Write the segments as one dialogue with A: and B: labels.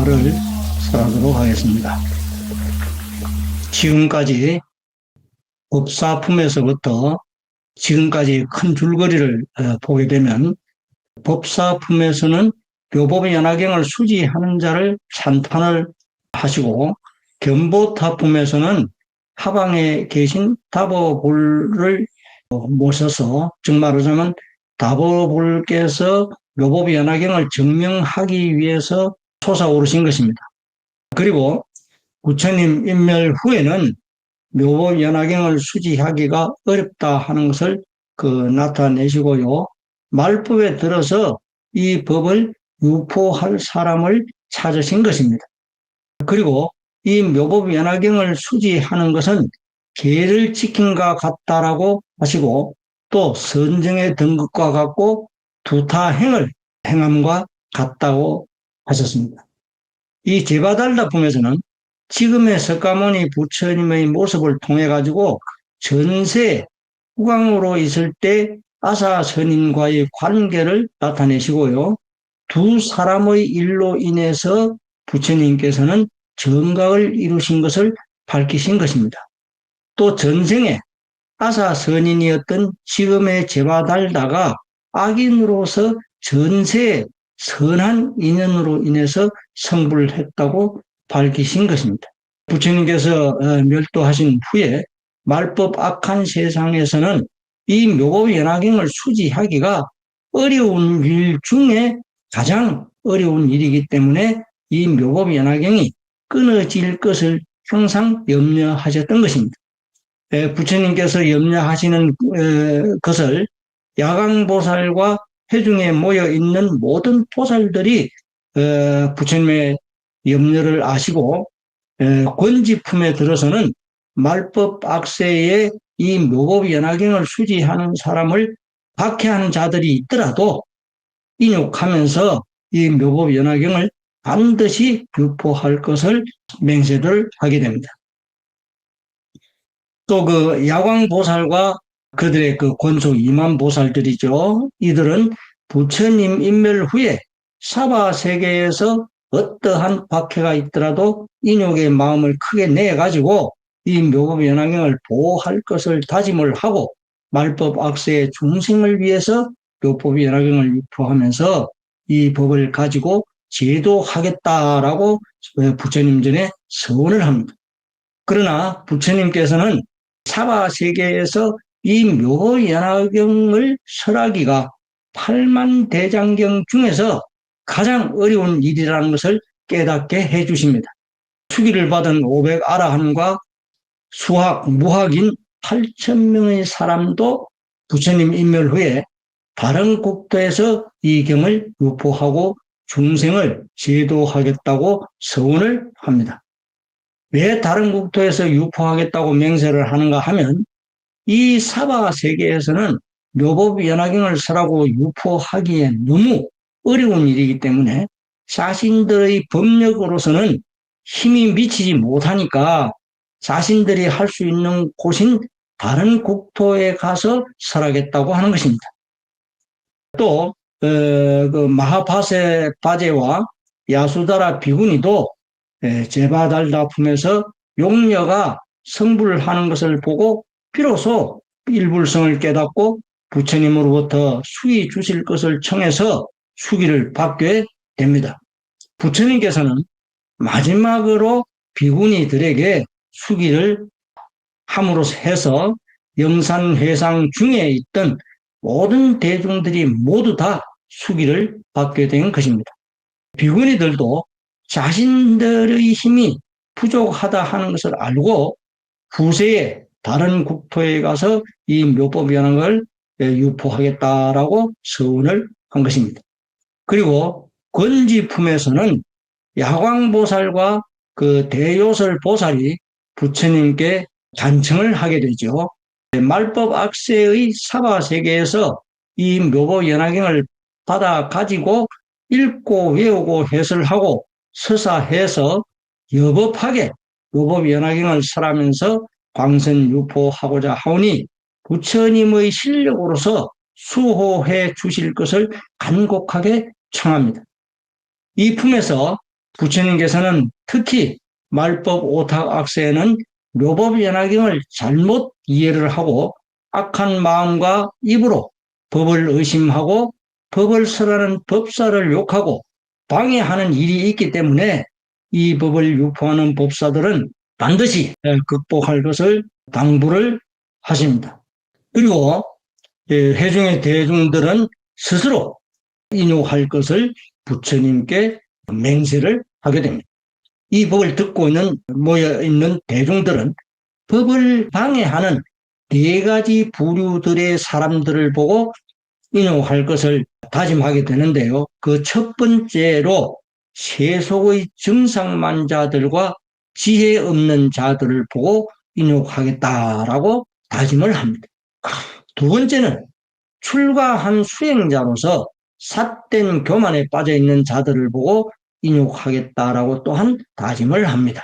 A: 말을 설하도록 하겠습니다. 지금까지 법사품에서부터 지금까지 큰 줄거리를 어, 보게 되면 법사품에서는 묘법의 연화경을 수지하는 자를 찬탄을 하시고 견보타품에서는 하방에 계신 다보볼을 모셔서 즉 말하자면 다보볼께서 묘법의 연화경을 증명하기 위해서 솟아오르신 것입니다. 그리고 부처님 인멸 후에는 묘법 연화경을 수지하기가 어렵다 하는 것을 그 나타내시고요. 말법에 들어서 이 법을 유포할 사람을 찾으신 것입니다. 그리고 이 묘법 연화경을 수지하는 것은 계를 지킨과 같다라고 하시고 또 선정에 든 것과 같고 두타행을 행함과 같다고 하셨습니다. 이 제바달다품에서는 지금의 석가모니 부처님의 모습을 통해 가지고 전세 후광으로 있을 때 아사 선인과의 관계를 나타내시고요. 두 사람의 일로 인해서 부처님께서는 정각을 이루신 것을 밝히신 것입니다. 또 전생에 아사 선인이었던 지금의 제바달다가 악인으로서 전세 선한 인연으로 인해서 성불을 했다고 밝히신 것입니다. 부처님께서 어, 멸도하신 후에 말법 악한 세상에서는 이 묘법 연화경을 수지하기가 어려운 일 중에 가장 어려운 일이기 때문에 이 묘법 연화경이 끊어질 것을 항상 염려하셨던 것입니다. 부처님께서 염려하시는 어, 것을 야광보살과 회중에 모여 있는 모든 보살들이 어, 부처님의 염려를 아시고 권지품에 들어서는 말법 악세에 이 묘법 연화경을 수지하는 사람을 박해하는 자들이 있더라도 인욕하면서 이 묘법 연화경을 반드시 유포할 것을 맹세를 하게 됩니다. 또 그 야광보살과 그들의 그 권속 이만 보살들이죠. 이들은 부처님 인멸 후에 사바 세계에서 어떠한 박해가 있더라도 인욕의 마음을 크게 내가지고 이 묘법 연화경을 보호할 것을 다짐을 하고 말법 악세의 중생을 위해서 묘법 연화경을 유포하면서 이 법을 가지고 제도하겠다라고 부처님 전에 서원을 합니다. 그러나 부처님께서는 사바 세계에서 이 묘연화경을 설하기가 팔만 대장경 중에서 가장 어려운 일이라는 것을 깨닫게 해 주십니다. 수기를 받은 500 아라한과 수학, 무학인 8천 명의 사람도 부처님 인멸 후에 다른 국토에서 이 경을 유포하고 중생을 제도하겠다고 서원을 합니다. 왜 다른 국토에서 유포하겠다고 맹세를 하는가 하면 이 사바 세계에서는 묘법 연화경을 설하고 유포하기에 너무 어려운 일이기 때문에 자신들의 법력으로서는 힘이 미치지 못하니까 자신들이 할 수 있는 곳인 다른 국토에 가서 설하겠다고 하는 것입니다. 또, 어, 그 마하파세 바제와 야수다라 비구니도 제바달다 품에서 용녀가 성불을 하는 것을 보고 비로소 일불성을 깨닫고 부처님으로부터 수기 주실 것을 청해서 수기를 받게 됩니다. 부처님께서는 마지막으로 비구니들에게 수기를 함으로 해서 영산회상 중에 있던 모든 대중들이 모두 다 수기를 받게 된 것입니다. 비구니들도 자신들의 힘이 부족하다 하는 것을 알고 후세에 다른 국토에 가서 이 묘법 연학을 유포하겠다라고 서운을 한 것입니다. 그리고 권지품에서는 야광보살과 그 대요설 보살이 부처님께 단청을 하게 되죠. 말법 악세의 사바 세계에서 이 묘법 연화경을 받아 가지고 읽고 외우고 해설하고 서사해서 여법하게 묘법 연화경을 설하면서 광선 유포하고자 하오니 부처님의 실력으로서 수호해 주실 것을 간곡하게 청합니다. 이 품에서 부처님께서는 특히 말법 오탁 악세에는 묘법 연화경을 잘못 이해를 하고 악한 마음과 입으로 법을 의심하고 법을 설하는 법사를 욕하고 방해하는 일이 있기 때문에 이 법을 유포하는 법사들은 반드시 극복할 것을 당부를 하십니다. 그리고 예, 회중의 대중들은 스스로 인용할 것을 부처님께 맹세를 하게 됩니다. 이 법을 듣고 있는 모여 있는 대중들은 법을 방해하는 네 가지 부류들의 사람들을 보고 인용할 것을 다짐하게 되는데요. 그 첫 번째로 세속의 증상만자들과 지혜 없는 자들을 보고 인용하겠다라고 다짐을 합니다. 두 번째는 출가한 수행자로서 삿된 교만에 빠져 있는 자들을 보고 인용하겠다라고 또한 다짐을 합니다.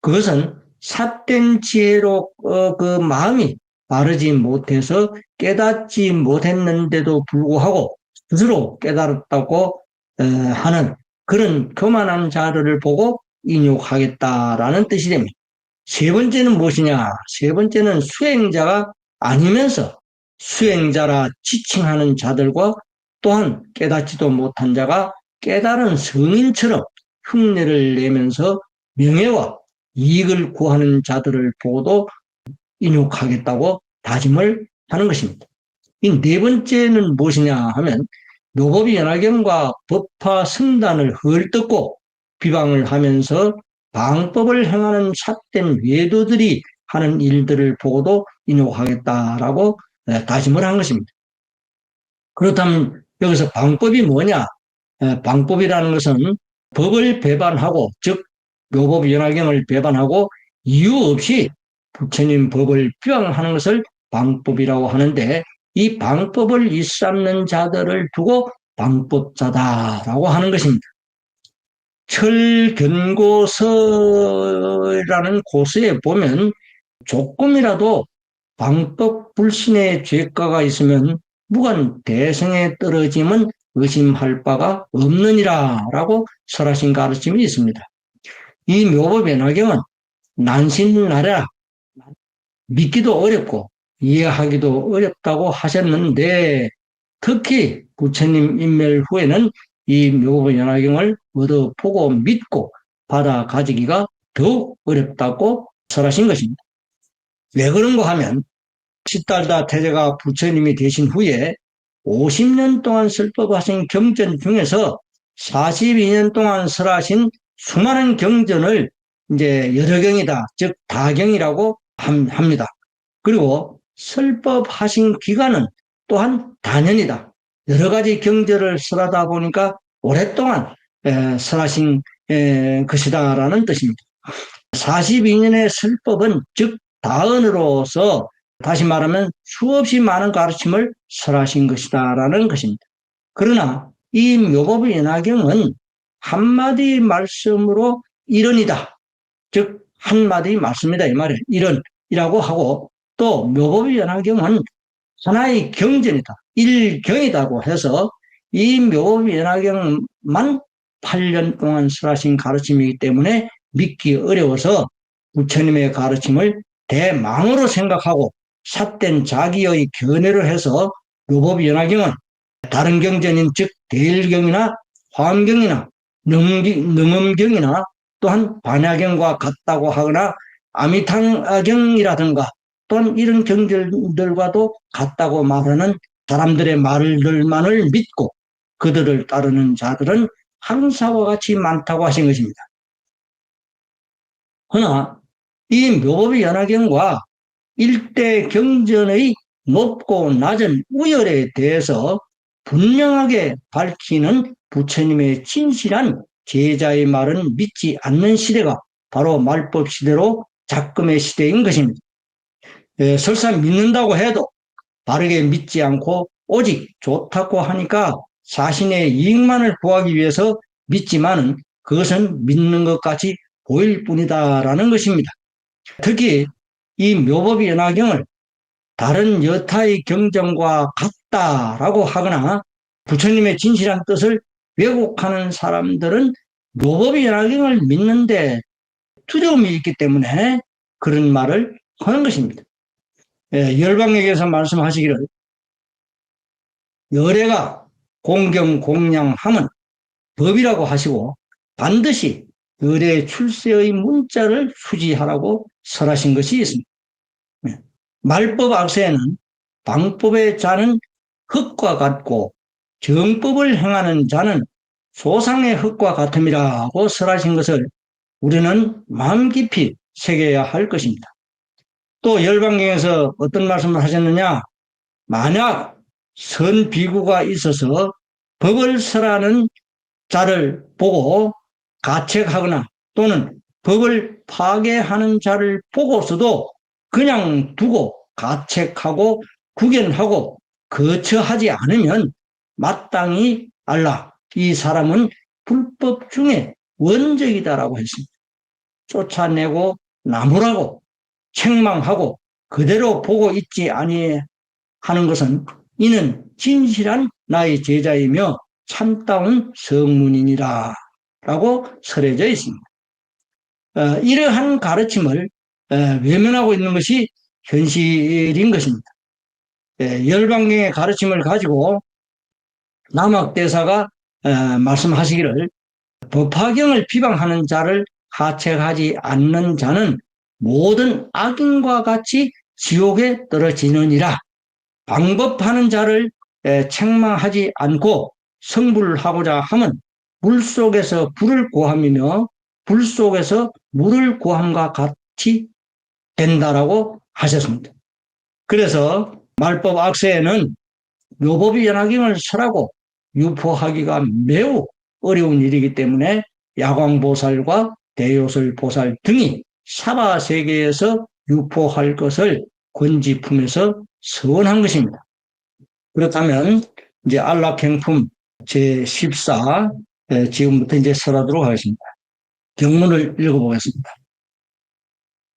A: 그것은 삿된 지혜로 어, 그 마음이 바르지 못해서 깨닫지 못했는데도 불구하고 스스로 깨달았다고 어, 하는 그런 교만한 자들을 보고 인용하겠다라는 뜻이 됩니다. 세 번째는 무엇이냐? 세 번째는 수행자가 아니면서 수행자라 지칭하는 자들과 또한 깨닫지도 못한 자가 깨달은 성인처럼 흉내를 내면서 명예와 이익을 구하는 자들을 보고도 인욕하겠다고 다짐을 하는 것입니다. 이 네 번째는 무엇이냐 하면 노법이 연화경과 법화 승단을 헐뜯고 비방을 하면서 방법을 행하는 삿된 외도들이 하는 일들을 보고도 인욕하겠다라고 다짐을 한 것입니다. 그렇다면 여기서 방법이 뭐냐? 방법이라는 것은 법을 배반하고 즉 묘법 연화경을 배반하고 이유 없이 부처님 법을 비방하는 것을 방법이라고 하는데 이 방법을 일삼는 자들을 두고 방법자다라고 하는 것입니다. 철견고서라는 고서에 보면 조금이라도 방법 불신의 죄가가 있으면 무관 대성에 떨어짐은 의심할 바가 없느니라 라고 설하신 가르침이 있습니다. 이 묘법의 나경은 난신나라 믿기도 어렵고 이해하기도 어렵다고 하셨는데 특히 부처님 인멸 후에는 이 묘법 연화경을 얻어보고 믿고 받아가지기가 더욱 어렵다고 설하신 것입니다. 왜 그런가 하면 시달다 태제가 부처님이 되신 후에 50년 동안 설법하신 경전 중에서 42년 동안 설하신 수많은 경전을 이제 여러 경이다, 즉 다경이라고 합니다. 그리고 설법하신 기간은 또한 다년이다. 여러 가지 경전을 설하다 보니까 오랫동안 설하신 것이다라는 뜻입니다. 42년의 설법은 즉 다언으로서 다시 말하면 수없이 많은 가르침을 설하신 것이다라는 것입니다. 그러나 이 묘법의 연화경은 한마디 말씀으로 이런이다. 즉 한마디 말씀이다 이 말이에요. 이런이라고 하고 또 묘법의 연화경은 하나의 경전이다. 일경이다고 해서 이 묘법의 연화경만 8년 동안 설하신 가르침이기 때문에 믿기 어려워서 부처님의 가르침을 대망으로 생각하고 삿된 자기의 견해를 해서 묘법 연화경은 다른 경전인 즉 대일경이나 화엄경이나 능엄경이나 또한 반야경과 같다고 하거나 아미탕경이라든가 또한 이런 경전들과도 같다고 말하는 사람들의 말들만을 믿고 그들을 따르는 자들은 항사와 같이 많다고 하신 것입니다. 그러나 이 묘법의 연화경과 일대 경전의 높고 낮은 우열에 대해서 분명하게 밝히는 부처님의 진실한 제자의 말은 믿지 않는 시대가 바로 말법 시대로 작금의 시대인 것입니다. 예, 설사 믿는다고 해도 바르게 믿지 않고 오직 좋다고 하니까 자신의 이익만을 구하기 위해서 믿지만은 그것은 믿는 것 같이 보일 뿐이다라는 것입니다. 특히 이 묘법의 연화경을 다른 여타의 경전과 같다라고 하거나 부처님의 진실한 뜻을 왜곡하는 사람들은 묘법이 연화경을 믿는데 두려움이 있기 때문에 그런 말을 하는 것입니다. 예, 열방에게서 말씀하시기를 열애가 공경 공양함은 법이라고 하시고 반드시 열애 출세의 문자를 수지하라고 설하신 것이 있습니다. 예, 말법 악세에는 방법의 자는 흙과 같고 정법을 행하는 자는 소상의 흙과 같음이라고 설하신 것을 우리는 마음 깊이 새겨야 할 것입니다. 또 열방경에서 어떤 말씀을 하셨느냐? 만약 선 비구가 있어서 법을 설하는 자를 보고 가책하거나 또는 법을 파괴하는 자를 보고서도 그냥 두고 가책하고 구견하고 거처하지 않으면 마땅히 알라. 이 사람은 불법 중에 원적이다라고 했습니다. 쫓아내고 나무라고 책망하고 그대로 보고 있지 아니하는 것은 이는 진실한 나의 제자이며 참다운 성문이니라 라고 설해져 있습니다. 어, 이러한 가르침을 어, 외면하고 있는 것이 현실인 것입니다. 예, 열방경의 가르침을 가지고 남학대사가 어, 말씀하시기를 법화경을 비방하는 자를 하책하지 않는 자는 모든 악인과 같이 지옥에 떨어지느니라. 방법하는 자를 책망하지 않고 성불하고자 하면 물 속에서 불을 구함이며 불 속에서 물을 구함과 같이 된다라고 하셨습니다. 그래서 말법 악세에는 묘법이 연화경을 설하고 유포하기가 매우 어려운 일이기 때문에 야광보살과 대요설보살 등이 사바세계에서 유포할 것을 권지품에서 서원한 것입니다. 그렇다면 이제 안락행품 제14 지금부터 이제 설하도록 하겠습니다. 경문을 읽어보겠습니다.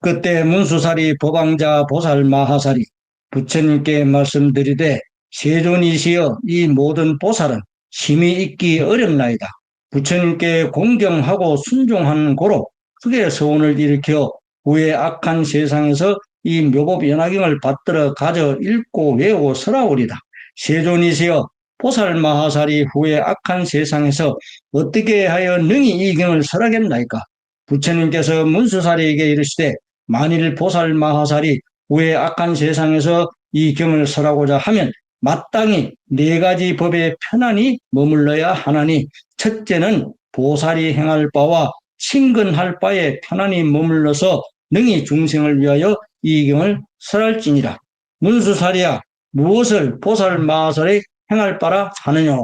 A: 그때 문수살이 법왕자 보살 마하살이 부처님께 말씀드리되 세존이시여 이 모든 보살은 심히 있기 어렵나이다. 부처님께 공경하고 순종하는 고로 크게 소원을 일으켜 후에 악한 세상에서 이 묘법 연화경을 받들어 가져 읽고 외우고 설하오리다. 세존이시여 보살 마하살이 후에 악한 세상에서 어떻게 하여 능히 이 경을 설하겠나이까? 부처님께서 문수살이에게 이르시되 만일 보살 마하살이 후에 악한 세상에서 이 경을 설하고자 하면 마땅히 네 가지 법에 편안히 머물러야 하나니 첫째는 보살이 행할 바와 친근할 바에 편안히 머물러서 능히 중생을 위하여 이 경을 설할지니라. 문수살이야 무엇을 보살 마하살이 행할 바라 하느냐.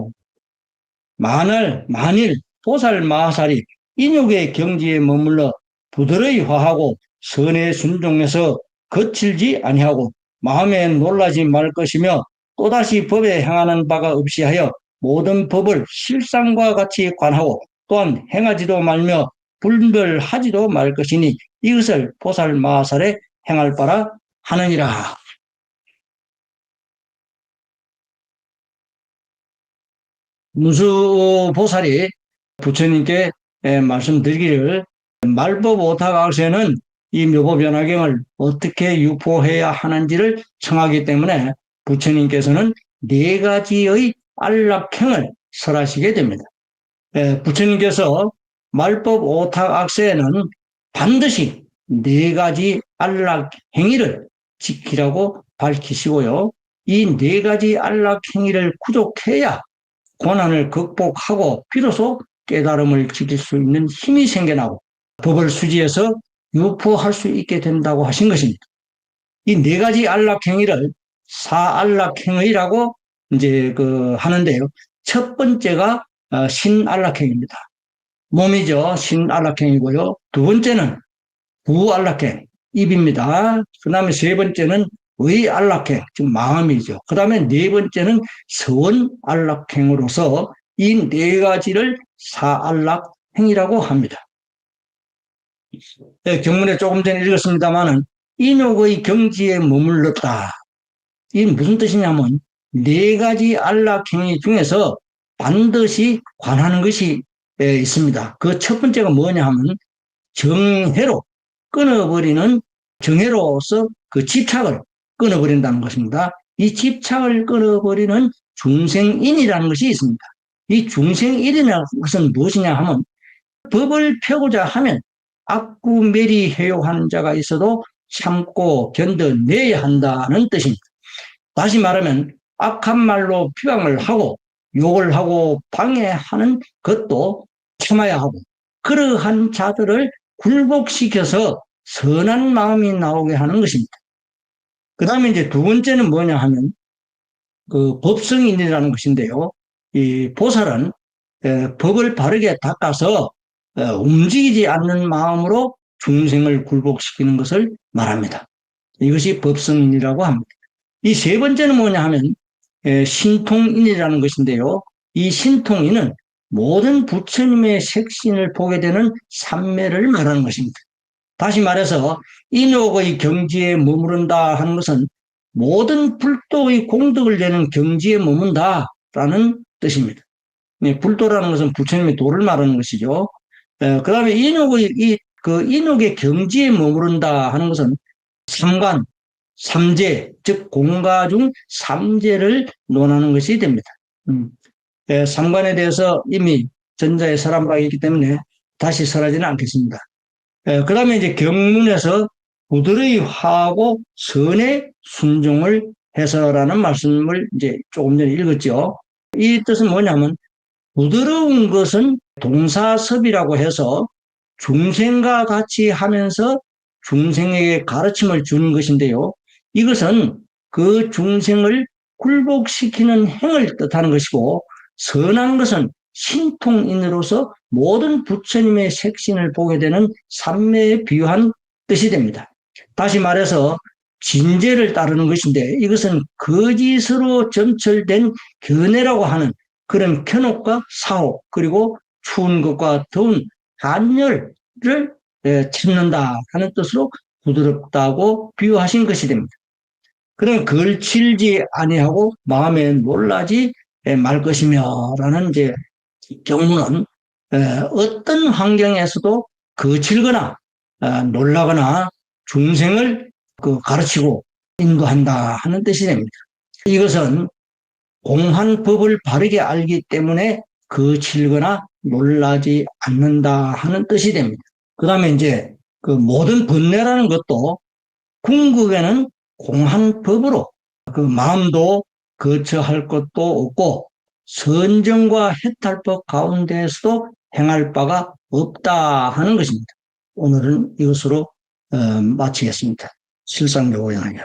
A: 만일 만일 보살 마하살이 인욕의 경지에 머물러 부드러이 화하고 선에 순종해서 거칠지 아니하고 마음에 놀라지 말 것이며 또다시 법에 행하는 바가 없이 하여 모든 법을 실상과 같이 관하고 또한 행하지도 말며 분별하지도 말 것이니 이것을 보살 마살에 행할 바라 하느니라. 무수 보살이 부처님께 말씀드리기를 말법 오타각세는 이 묘법 변화경을 어떻게 유포해야 하는지를 청하기 때문에 부처님께서는 네 가지의 안락행을 설하시게 됩니다. 예, 부처님께서 말법 오탁 악세에는 반드시 네 가지 안락 행위를 지키라고 밝히시고요. 이 네 가지 안락 행위를 구족해야 고난을 극복하고 비로소 깨달음을 지킬 수 있는 힘이 생겨나고 법을 수지해서 유포할 수 있게 된다고 하신 것입니다. 이 네 가지 안락 행위를 사안락행의라고 이제 그 하는데요. 첫 번째가 어, 신안락행입니다. 몸이죠. 신안락행이고요. 두 번째는 부안락행, 입입니다. 그 다음에 세 번째는 의안락행, 즉 마음이죠. 그 다음에 네 번째는 서원안락행으로서 이 네 가지를 사안락행이라고 합니다. 네, 경문에 조금 전에 읽었습니다만은 인욕의 경지에 머물렀다. 이게 무슨 뜻이냐면 네 가지 안락행위 중에서 반드시 관하는 것이 에 있습니다. 그 첫 번째가 뭐냐 하면 정해로 끊어버리는 정해로서 그 집착을 끊어버린다는 것입니다. 이 집착을 끊어버리는 중생인이라는 것이 있습니다. 이 중생인이라는 것은 무엇이냐 하면 법을 펴고자 하면 악구매리 해요하는 자가 있어도 참고 견뎌내야 한다는 뜻입니다. 다시 말하면 악한 말로 비방을 하고 욕을 하고 방해하는 것도 참아야 하고 그러한 자들을 굴복시켜서 선한 마음이 나오게 하는 것입니다. 그 다음에 이제 두 번째는 뭐냐 하면 그 법성인이라는 것인데요. 이 보살은 에, 법을 바르게 닦아서 에, 움직이지 않는 마음으로 중생을 굴복시키는 것을 말합니다. 이것이 법성인이라고 합니다. 이 세 번째는 뭐냐 하면 에, 신통인이라는 것인데요. 이 신통인은 모든 부처님의 색신을 보게 되는 삼매를 말하는 것입니다. 다시 말해서 인옥의 경지에 머무른다 하는 것은 모든 불도의 공덕을 내는 경지에 머문다라는 뜻입니다. 네, 불도라는 것은 부처님의 도를 말하는 것이죠. 그 다음에 인옥의, 이, 그 인옥의 경지에 머무른다 하는 것은 삼관, 삼재, 즉 공가 중 삼재를 논하는 것이 됩니다. 음. 예, 삼관에 대해서 이미 설한 바가 있기 때문에 다시 설하지는 않겠습니다. 예, 그 다음에 이제 경문에서 부드러이 화하고 선의 순종을 해서라는 말씀을 이제 조금 전에 읽었죠. 이 뜻은 뭐냐면 부드러운 것은 동사섭이라고 해서 중생과 같이 하면서 중생에게 가르침을 주는 것인데요. 이것은 그 중생을 굴복시키는 행을 뜻하는 것이고 선한 것은 신통인으로서 모든 부처님의 색신을 보게 되는 삼매에 비유한 뜻이 됩니다. 다시 말해서 진제를 따르는 것인데 이것은 거짓으로 점철된 견해라고 하는 그런 편혹과 사호 그리고 추운 것과 더운 한열을 찾는다 하는 뜻으로 부드럽다고 비유하신 것이 됩니다. 그럼 걸칠지 아니하고 마음에 놀라지 말 것이며라는 이제 경우는 어떤 환경에서도 거칠거나 어, 놀라거나 중생을 그 가르치고 인도한다 하는 뜻이 됩니다. 이것은 공한 법을 바르게 알기 때문에 거칠거나 놀라지 않는다 하는 뜻이 됩니다. 그 다음에 이제 그 모든 번뇌라는 것도 궁극에는 공한 법으로 그 마음도 거처할 것도 없고 선정과 해탈법 가운데에서도 행할 바가 없다 하는 것입니다. 오늘은 이것으로 어, 마치겠습니다. 실상교양이요.